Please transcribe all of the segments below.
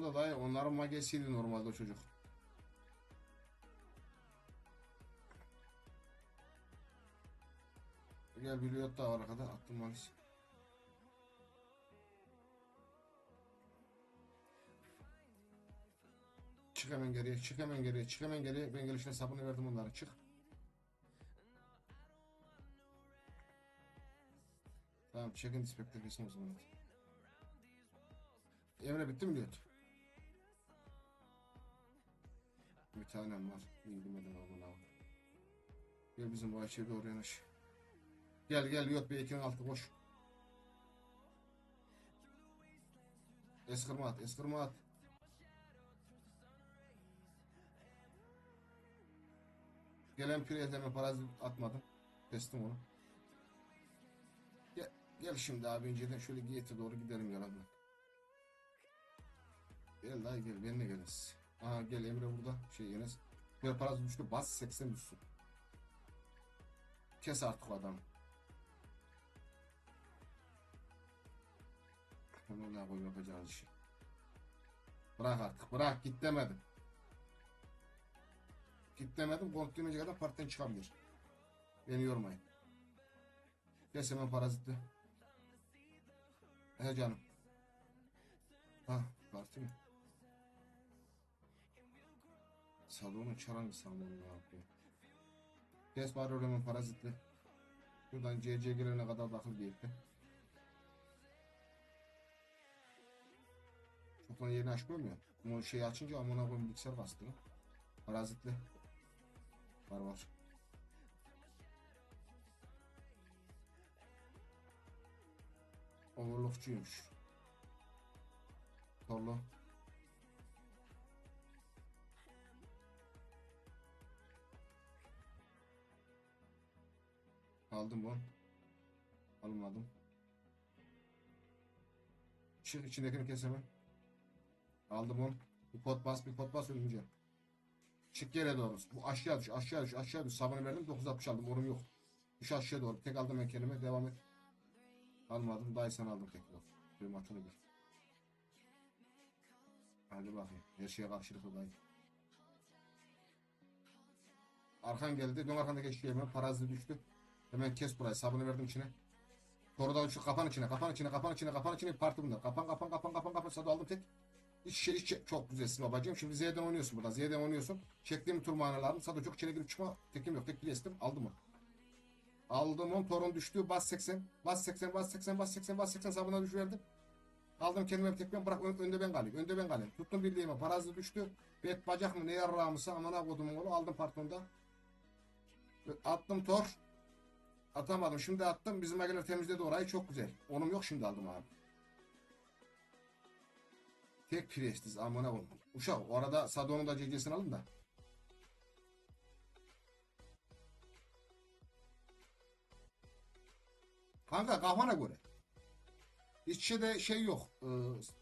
Tamam da dayı onların magesiydi normalde o çocuk. Gel bir liyot daha var arkada attım maalesef. Çık hemen geriye, çık hemen geriye, çık hemen geriye. Ben gelişine sabunu verdim onlara. Çık. Tamam, çekin dispektör kesin o zaman. Emre bitti mi liyot? Bir tanem var. Bilmeden oğlum abi. Gel bizim bahçeye doğru yanaş. Gel gel liyot bir ekinin altı koş. Eskırma at, eskırma at. Gelen pireyeteme parazit atmadım. Kestim onu. Gel, gel şimdi abi önceden şöyle giyete doğru gidelim yalandan. Gel daha gel benimle gelin siz. Aha gel Emre burada şey Enes. Bir parazit düştü bas 80 düşsün. Kes artık. Ben ona koy yapacağız işi. Bırak artık bırak git demedim. Git demedim kontinence kadar partiden çıkabilir. Beni yormayın. Kes hemen parazitli. He canım. Ha parti mi? Salonu çaran salonu ne yapıyor? Kes bari hemen parazitli. Buradan CC gelene kadar bakıl bir yerde. Çoktan yerini açmıyor mu? Ama şeyi açınca amına koyayım bilgisayar bastı. lan. Parazitli. Var var. Overlockçuymuş. Torlu. Aldım bunu. Almadım. Çık içindekini kes hemen. Aldım onu. Bir pot bas bir pot bas ölünce. Çık yere doğru. Bu aşağı düş aşağı düş aşağı düş. Sabını verdim 960 aldım orum yok. Düş aşağı doğru. Tek aldım ben kendime devam et. Almadım dayı sen aldım tek bak. Benim atını bir. Hadi bakayım. Her şeye karşılıklı dayı. Arkan geldi. Dön arkandaki eşeğe hemen. Parazı düştü. Hemen kes burayı. Sabını verdim içine. Korudan şu kapan içine, kapan içine, kapan içine, kapan içine. Parti bunlar. Kapan, kapan, kapan, kapan, kapan. Sadı aldım tek. İç içe, iç içe. Çok güzelsin babacığım. Şimdi Z'den oynuyorsun burada. Z'den oynuyorsun. Çektiğim tur manalarım. Sadı çok içine girip çıkma. Tekim yok. Tek kestim. Aldım onu. Aldım onu. Torun düştü. Bas 80. Bas 80. Bas 80. Bas 80. Bas 80. Sabına düşüverdim. Aldım kendime bir tekme bırak ön- önde ben kalayım. Önde ben kalayım. Tuttum bildiğime. Parazı düştü. Bet bacak mı ne yarrağımısa amına kodumun onu aldım partonda. Attım tor. Atamadım. Şimdi attım. Bizim ageler temizledi orayı. Çok güzel. Onum yok şimdi aldım abi. Tek prestiz amına koyayım. Uşak orada Sadon'un da CC'sini alın da. Kanka kafana göre. İççe de şey yok. Ee,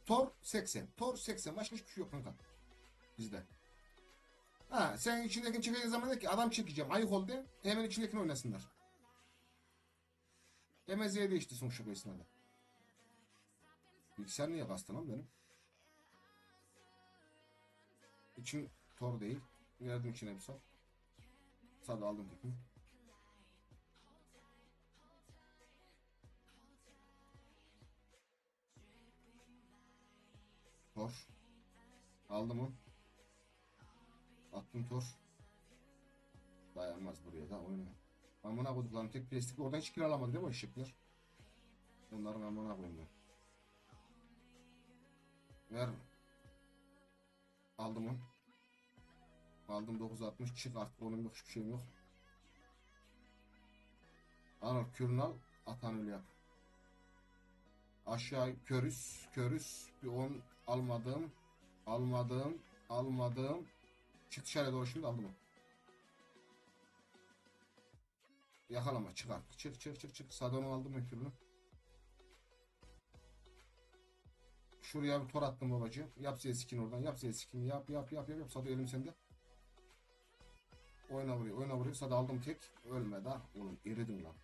Tor 80. Tor 80. Başka hiçbir şey yok kanka. Bizde. Ha sen içindekini çekeceğin zaman de ki adam çekeceğim. Ayık ol de. Hemen içindekini oynasınlar. MZ'ye değişti son şu esnada. Bilgisayar niye kastı lan benim? İçim tor değil. Verdim içine bir sal. Sağda aldım tekini. Tor. Aldım o. Attım tor. Dayanmaz buraya da oyna. Amına koyduklarım tek plastik oradan hiç kiralamadı değil mi ışıklar? Onların amına ben. Ver. Aldım onu. Aldım 960 çık artık onun yok hiçbir şeyim yok. Anıl kürünü al atan öyle yap. Aşağı körüs körüs bir 10 almadım almadım almadım çık dışarıya doğru şimdi aldım onu. Yakalama çıkar. Çık çık çık çık. Sadonu aldım ökürünü. Şuraya bir tor attım babacığım. Yap skin oradan. Yap skin. Yap yap yap yap. yap. Sado elim sende. Oyna vuruyor. Oyna vuruyor. Sado aldım tek. Ölme daha. Oğlum eridim lan.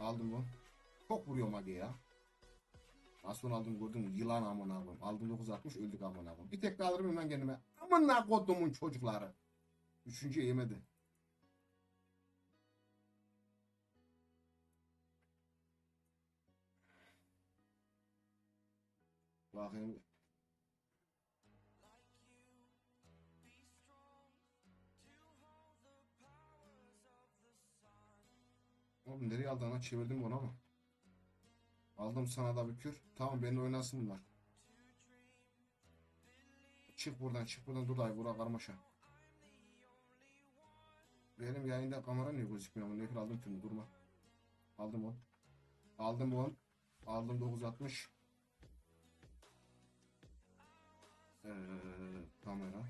Aldım bu. Çok vuruyor mage ya. Aslan aldım gördün mü? Yılan amına koyayım. Aldım 960 öldük amına koyayım. Bir tek alırım ben kendime. Amına kodumun çocukları. Üçüncü yemedi. Bakayım. Oğlum nereye aldın lan? Çevirdim bunu ama. Aldım sana da bir kür. Tamam benimle oynasın bunlar. Çık buradan çık buradan dur dayı bura karmaşa. Benim yayında kamera niye gözükmüyor ama nefil aldım tümü durma. Aldım on. Aldım on. Aldım 960. Ee, kamera.